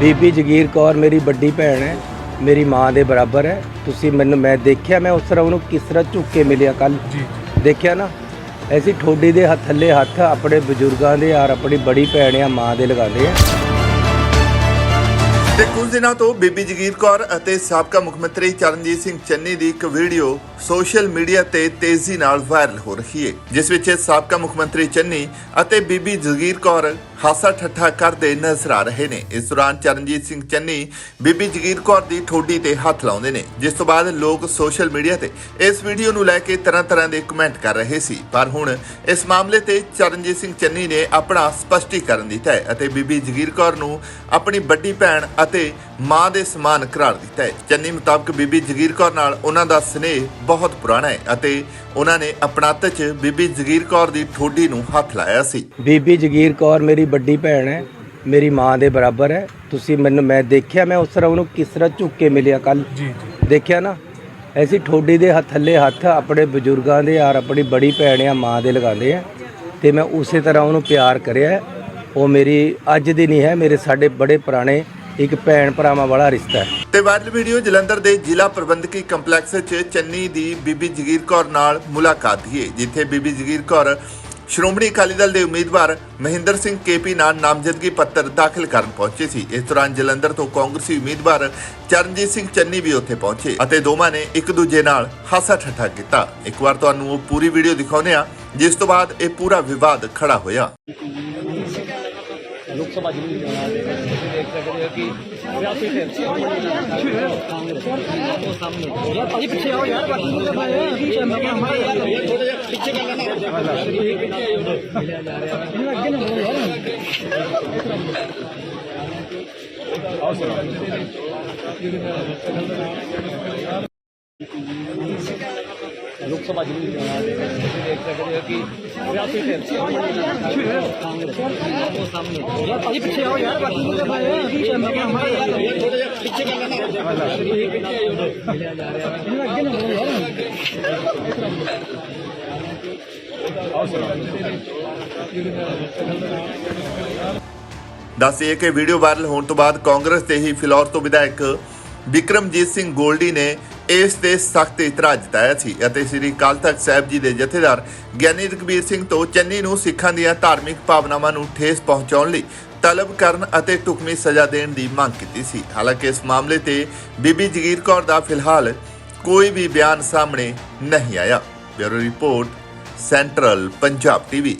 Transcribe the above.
ਬੀਬੀ ਜਗੀਰ ਕੌਰ ਮੇਰੀ ਵੱਡੀ ਭੈਣ ਹੈ ਮੇਰੀ ਮਾਂ ਦੇ ਬਰਾਬਰ ਹੈ। ਤੁਸੀਂ ਮੈਨੂੰ ਮੈਂ ਦੇਖਿਆ ਮੈਂ ਉਸ ਤਰ੍ਹਾਂ ਉਹਨੂੰ ਕਿਸ ਤਰ੍ਹਾਂ ਝੁੱਕ ਕੇ ਮਿਲਿਆ ਕੱਲ ਜੀ। ਦੇਖਿਆ ਨਾ ਐਸੀ ਠੋਡੀ ਦੇ ਹੱਥ ਥੱਲੇ ਹੱਥ ਆਪਣੇ ਬਜ਼ੁਰਗਾਂ ਦੇ ਔਰ ਆਪਣੀ ਬੜੀ ਭੈਣ ਆ ਮਾਂ ਦੇ ਲਗਾਉਂਦੇ ਆ। ਤੇ ਕੁਝ ਦਿਨਾਂ ਤੋਂ ਬੀਬੀ ਜਗੀਰ ਕੌਰ ਅਤੇ ਸਾਬਕਾ ਮੁੱਖ ਮੰਤਰੀ ਚਰਨਜੀਤ ਸਿੰਘ ਚੰਨੀ ਦੀ ਇੱਕ ਵੀਡੀਓ ਸੋਸ਼ਲ ਮੀਡੀਆ ਤੇ ਤੇਜ਼ੀ ਨਾਲ ਵਾਇਰਲ ਹੋ ਰਹੀ ਹੈ ਜਿਸ ਵਿੱਚ ਸਾਬਕਾ ਮੁੱਖ ਮੰਤਰੀ ਚੰਨੀ ਅਤੇ ਬੀਬੀ ਜਗੀਰ ਕੌਰ ਹਾਸਾ ਠੱਠਾ ਕਰਦੇ ਨਜ਼ਰ ਆ ਰਹੇ ਨੇ। ਇਸ ਦੌਰਾਨ ਚਰਨਜੀਤ ਸਿੰਘ ਚੰਨੀ, ਬੀਬੀ ਜਗੀਰ ਕੌਰ ਦੀ ਠੋਡੀ ਤੇ ਹੱਥ ਲਾਉਂਦੇ ਨੇ। ਜਿਸ ਤੋਂ ਬਾਅਦ ਲੋਕ ਸੋਸ਼ਲ ਮੀਡੀਆ ਤੇ ਇਸ ਵੀਡੀਓ ਨੂੰ ਲੈ ਕੇ ਤਰ੍ਹਾਂ ਤਰ੍ਹਾਂ ਦੇ ਕਮੈਂਟ ਕਰ ਰਹੇ ਸੀ। ਪਰ ਹੁਣ ਇਸ ਮਾਮਲੇ ਤੇ ਚਰਨਜੀਤ ਸਿੰਘ ਚੰਨੀ ਨੇ ਆਪਣਾ ਸਪਸ਼ਟੀਕਰਨ ਦਿੱਤਾ ਹੈ ਅਤੇ ਬੀਬੀ ਜਗੀਰ ਕੌਰ ਨੂੰ ਆਪਣੀ ਵੱਡੀ ਭੈਣ ਅਤੇ ਮਾਂ ਦੇ ਸਮਾਨ ਕਰਾਰ ਦਿੱਤਾ ਹੈ। ਚੰਨੀ ਮੁਤਾਬਕ ਬੀਬੀ ਜਗੀਰ ਕੌਰ ਨਾਲ ਉਹਨਾਂ ਦਾ ਸਨੇਹ ਬਹੁਤ ਪੁਰਾਣਾ ਹੈ ਅਤੇ ਉਹਨਾਂ ਨੇ ਆਪਣਾਤ 'ਚ ਬੀਬੀ ਜਗੀਰ ਕੌਰ ਦੀ ਠੋਡੀ ਨੂੰ ਹੱਥ ਲਾਇਆ ਸੀ। ਬੀਬੀ ਜਗੀਰ ਕੌਰ ਮੇਰੀ ਵੱਡੀ ਭੈਣ ਹੈ ਮੇਰੀ ਮਾਂ ਦੇ ਬਰਾਬਰ ਹੈ। ਤੁਸੀਂ ਮੈਨੂੰ ਮੈਂ ਦੇਖਿਆ ਮੈਂ ਉਸ ਤਰ੍ਹਾਂ ਉਹਨੂੰ ਕਿਸ ਤਰ੍ਹਾਂ ਝੁੱਕ ਕੇ ਮਿਲਿਆ ਕੱਲ ਜੀ ਜੀ। ਦੇਖਿਆ ਨਾ? ਐਸੀ ਠੋਡੀ ਦੇ ਹੱਥ ਥੱਲੇ ਹੱਥ ਆਪਣੇ ਬਜ਼ੁਰਗਾਂ ਦੇ ਔਰ ਆਪਣੀ ਬੜੀ ਭੈਣ ਆ ਮਾਂ ਦੇ ਲਗਾਉਂਦੇ ਆ। ਤੇ ਮੈਂ ਉਸੇ ਤਰ੍ਹਾਂ ਉਹਨੂੰ ਪਿਆਰ ਕਰਿਆ। ਉਹ ਮੇਰੀ ਅੱਜ ਦੀ ਨਹੀਂ ਹੈ ਮੇਰੇ ਸਾਡੇ ਬੜੇ ਪੁਰਾਣੇ ਇੱਕ ਭੈਣ ਭਰਾਵਾਂ ਵਾਲਾ ਰਿਸ਼ਤਾ ਹੈ। ਤੇ ਵਾਇਰਲ ਵੀਡੀਓ ਜਲੰਧਰ ਦੇ ਜ਼ਿਲ੍ਹਾ ਪ੍ਰਬੰਧਕੀ ਕੰਪਲੈਕਸ 'ਚ ਚੰਨੀ ਦੀ ਬੀਬੀ ਜਗੀਰ ਕੌਰ ਨਾਲ ਮੁਲਾਕਾਤ ਦੀ ਜਿੱਥੇ ਬੀਬੀ ਜਗੀਰ ਕੌਰ ਸ਼੍ਰੋਮਣੀ ਅਕਾਲੀ ਦਲ ਦੇ ਉਮੀਦਵਾਰ ਮਹਿੰਦਰ ਸਿੰਘ ਕੇਪੀ ਨਾਲ ਨਾਮਜ਼ਦਗੀ ਪੱਤਰ ਦਾਖਲ ਕਰਨ ਪਹੁੰਚੇ ਸੀ। ਇਸ ਦੌਰਾਨ ਜਲੰਧਰ ਤੋਂ ਕਾਂਗਰਸੀ ਉਮੀਦਵਾਰ ਚਰਨਜੀਤ ਸਿੰਘ ਚੰਨੀ ਵੀ ਉੱਥੇ ਪਹੁੰਚੇ ਅਤੇ ਦੋਵਾਂ ਨੇ ਇੱਕ ਦੂਜੇ ਨਾਲ ਹਾਸਾ ਠੱਠਾ ਕੀਤਾ। ਇੱਕ ਵਾਰ ਤੁਹਾਨੂੰ ਉਹ ਪੂਰੀ ਵੀਡੀਓ ਦਿਖਾਉਂਦੇ ਆ ਜਿਸ ਤੋਂ ਬਾਅਦ ਇਹ ਪੂਰਾ ਵਿਵਾਦ ਖੜਾ ਹੋਇਆ। ਲੋਕ ਸਭਾ ਜਿਹੜੀ ਚੋਣਾਂ ਦੇ ਵਿੱਚ ਤੁਸੀਂ ਦੇਖ ਸਕਦੇ ਹੋ ਕਿ ਰਿਆਸੀ ਤੇ ਉਹ ਸਾਹਮਣੇ। ਯਾਰ ਭਾਜੀ ਪਿੱਛੇ ਆਓ ਯਾਰ ਬਾਕੀ ਨੂੰ ਹਮਾਰੇ ਯਾਰ ਥੋੜਾ ਜਿਹਾ ਪਿੱਛੇ ਕਰ ਲੈਣਾ। ਹੈ ਅੱਗੇ ਨਾ ਬੋਲੋ। ਯਾਰ ਲੋਕ ਸਭਾ ਜਿਹੜੀ ਚੋਣਾਂ ਦੇ ਵਿੱਚ ਤੁਸੀਂ ਦੇਖ ਸਕਦੇ ਹੋ ਕਿ ਕਾਂਗਰਸ ਉਹ ਸਾਹਮਣੇ ਯਾਰ ਭਾਜੀ ਪਿੱਛੇ ਆਓ ਯਾਰ ਬਾਕੀ ਨੂੰ ਪਿੱਛੇ ਮੈਂ ਕਿਹਾ ਹਮਾਰੇ ਯਾਰ ਥੋੜਾ ਜਿਹਾ ਪਿੱਛੇ ਕਰ ਲੈਣਾ ਪਿੱਛੇ ਆਇਓ ਮਿਲਿਆ ਜਾ ਰਿਹਾ ਹੈ ਅੱਗੇ ਨਾ ਬੋਲੋ ਯਾਰ। ਦੱਸਿਏ ਕਿ ਵੀਡੀਓ ਵਾਇਰਲ ਹੋਣ ਤੋਂ ਬਾਅਦ ਕਾਂਗਰਸ ਦੇ ਹੀ ਫਿਲੌਰ ਤੋਂ ਵਿਧਾਇਕ ਵਿਕਰਮਜੀਤ ਸਿੰਘ ਗੋਲਡੀ ਨੇ ਇਸ ਤੇ ਸਖਤ ਇਤਰਾਜ਼ ਜਤਾਇਆ ਸੀ ਅਤੇ ਸ੍ਰੀ ਅਕਾਲ ਤਖਤ ਸਾਹਿਬ ਜੀ ਦੇ ਜਥੇਦਾਰ ਗਿਆਨੀ ਰਘਬੀਰ ਸਿੰਘ ਤੋਂ ਚੰਨੀ ਨੂੰ ਸਿੱਖਾਂ ਦੀਆਂ ਧਾਰਮਿਕ ਭਾਵਨਾਵਾਂ ਨੂੰ ਠੇਸ ਪਹੁੰਚਾਉਣ ਲਈ ਤਲਬ ਕਰਨ ਅਤੇ ਢੁਕਵੀਂ ਸਜ਼ਾ ਦੇਣ ਦੀ ਮੰਗ ਕੀਤੀ ਸੀ। ਹਾਲਾਂਕਿ ਇਸ ਮਾਮਲੇ ਤੇ ਬੀਬੀ ਜਗੀਰ ਕੌਰ ਦਾ ਫਿਲਹਾਲ ਕੋਈ ਵੀ ਬਿਆਨ ਸਾਹਮਣੇ ਨਹੀਂ ਆਇਆ। Bureau report, central Punjab TV.